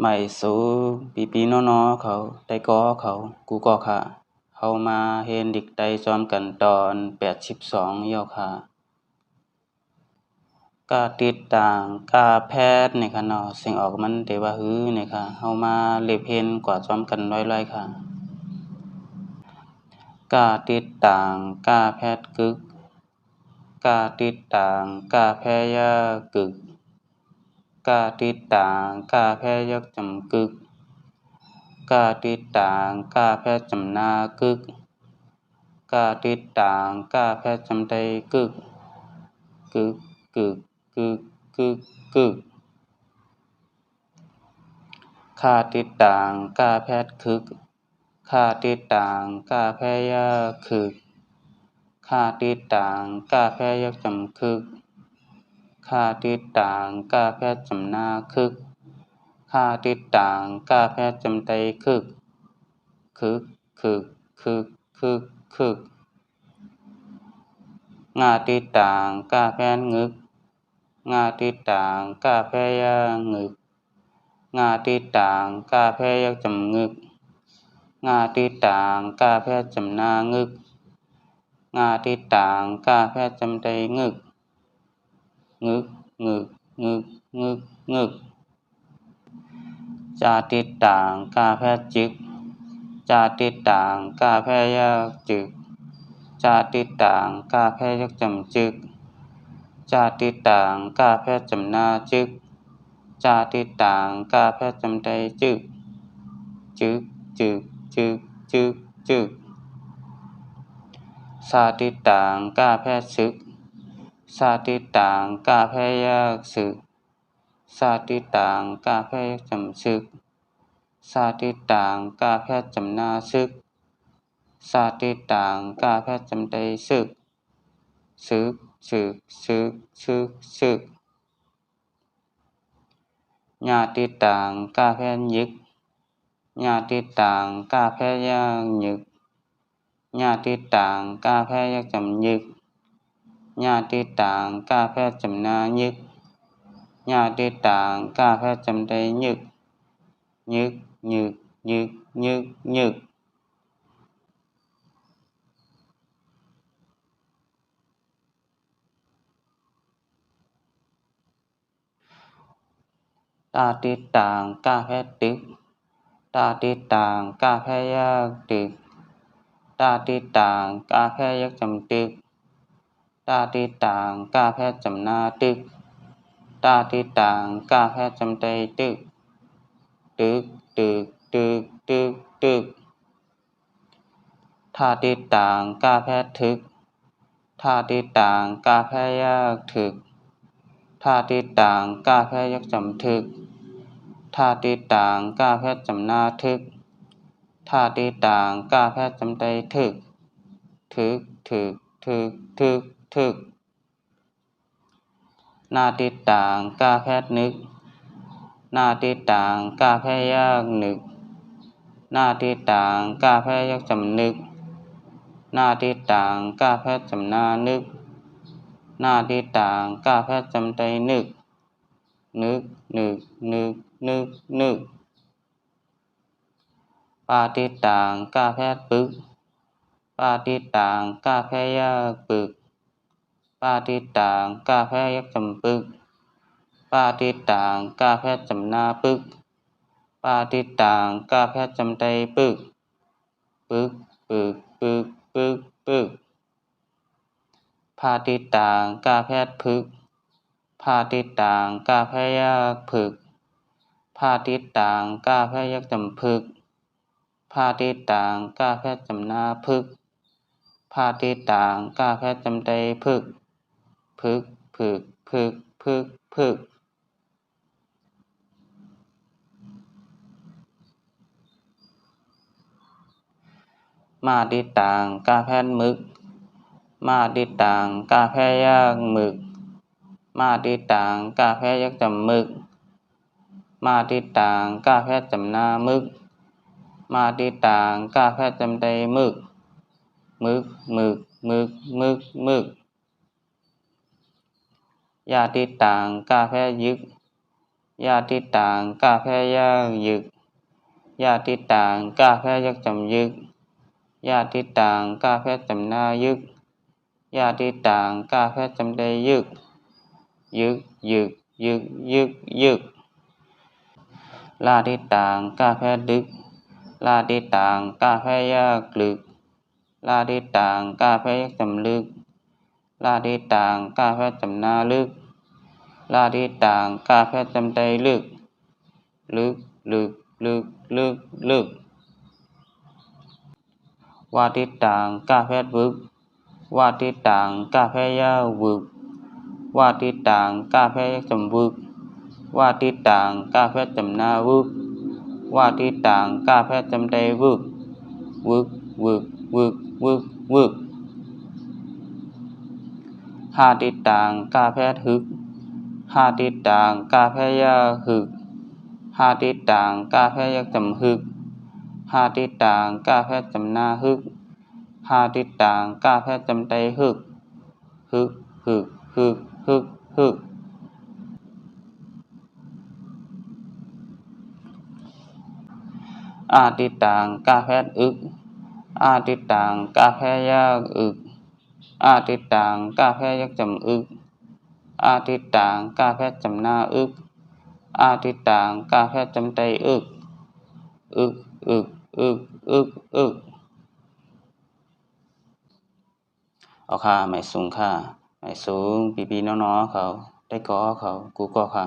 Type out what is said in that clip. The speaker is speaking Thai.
ไม่สูปีปีน้อๆเขาได้ก่อเขากูก็ค่ะเฮามาเรียนดิกได้ซ้อมกันตอน82เย้าค่ะก็ติดต่ามกาแพทย์นี่ค่ะเนาะเสียงออกมันได้ว่าฮื้อนี่ค่ะเฮามาเล็บเรียนกว่าซ้อมกันร้อยๆค่ะก็ติดต่ามกาแพทย์กึกกาติดต่ามกาแพยากึก กาติดตามกาแพยักจำกึก กาติดตามกาแพจำนากึก กาติดตามกาแพจำไดกึก กึกกึกกึกกึกกึกค่าติดตามกาแพทคึกค่าติดตามกาแพยาคึกค่าติดตามกาแพยักจำคึก ค่าติดตามกาแพจำนาคึกค่าติดตามกาแพจำไดคึก คึกคึกคึกคึกคึกงาติดตามกาแพงึก งาติดตางกาแพยางึก งาติดตางกาแพยจำงึก งาติดตางกาแพจำนางึก งาติดตางกาแพจำไดงึก งึกงึกงึกงึกงึกจาติดตางกาแพจึกจาติดตางกาแพยกจึกจาติดตางกาแพยกจำจึกจาติต่างกาแพจำนาจึกจาติต่างกาแพจำใดจึกจึกจึกจึกจึกจึกสาติต่างกาแพทย์ซึก สาติต่างกาแพยากซึกสาติต่างกาแพยจำซึกสาติต่างกาแพยจำนาซึกสาติต่างกาแพยจำใดซึกซึกซึกซึกซึกซึกญาติต่างกาแพยึกญาติต่างกาแพยางยึกญาติต่างกาแพยักยึกญาติต่างกาแพจำยึก ญาติต่างกาแพจำได้ยึกยึกยึกยึกยึกยึกตาติต่างกาแพตึกตาติ ตาตึกตาติต่างกาแพยักจำตึกตาแพจำนาตึก ตาติต่างกาแพจำใจตึก ตึกตึกตึกตึกตึกทาติต่างกาแพทึกทาติต่างกาแพยากถึกทาติต่างกาแพยักจำทึกธาติต่างกาแพทย์จำนาทึกธาติต่างกาแพทย์จำใจทึกทึกทึกทึกทึก ทึกนาติต่างกาแพทย์นึก นาติต่างกาแพยากนึก นาติต่างกาแพยากจำนึก นาติต่างกาแพทย์จำนานึก นาติต่างกาแพทย์จำใจนึก นึกนึกนึกนึกนึกปาติต่างกาแพทย์ปึก ปาติต่างกาแพยากปึก ปาติต่างกาแพยักจำปึก ปาติต่างกาแพทย์จำนาปึก ปาติต่างกาแพทย์จำใจปึก ปึกปึกปึกปึกปึกพาติต่างกาแพทย์ปึก พาติต่างกาแพยาปึก พาติต่างกาแพยักจำพึก พาติต่างกาแพจำนาพึก พาติต่างกาแพจำใจพึก พึกพึกพึกพึกพึกมาติต่างกาแพทมึก มาติต่างกาแพยากมึก มาติต่างกาแพยักจำมึก มาติต่างกาแพจำนามึก มาติต่างกาแพจำใดมึก มึกมึกมึกมึกมึก ยาติต่างกาแพทย์ยึกยาติต่างกาแพยายึกยาติต่างกาแพยักจำยึกยาติต่างกาแพจำนายึกยาติต่างกาแพจำได้ยึก ยึกยึกยึกยึกยึกลาติต่างกาแพดึก ลาติต่างกาแพยากลึก ลาติต่างกาแพยักจำลึก ลาติต่างกาแพจำนาลึก ลาติต่างกาแพจำได้ลึก ลึกลึกลึกลึกลึกวาติต่างกาแพวึกวาติต่างกาแพยาวึกวาติต่างกาแพยักจำวึกวาติต่างกาแพจำนาวึกวาติต่างกาแพจำได้วึกวึกวึกวึกวึกวึก หาติดต่างกาแพฮึกหาติดต่างกาแพยาฮึกหาติดต่างกาแพยักจำฮึกหาติดต่างกาแพจำนาฮึกหาติดต่างกาแพจำได้ฮึกฮึกฮึกฮึกฮึกฮึกอาติต่างกาแพทอึก อาติต่างกาแพยากอึก อาติต่างกาแพยักจำอึก อาติต่างกาแพจำหน้าอึก อาติต่างกาแพจำไตอึก อึกอึกอึกอึกอึกเอาค่าไม่สูงค่าไม่สูงปีปีน้องๆเขา ได้ก่อเขา กูก็ค่ะ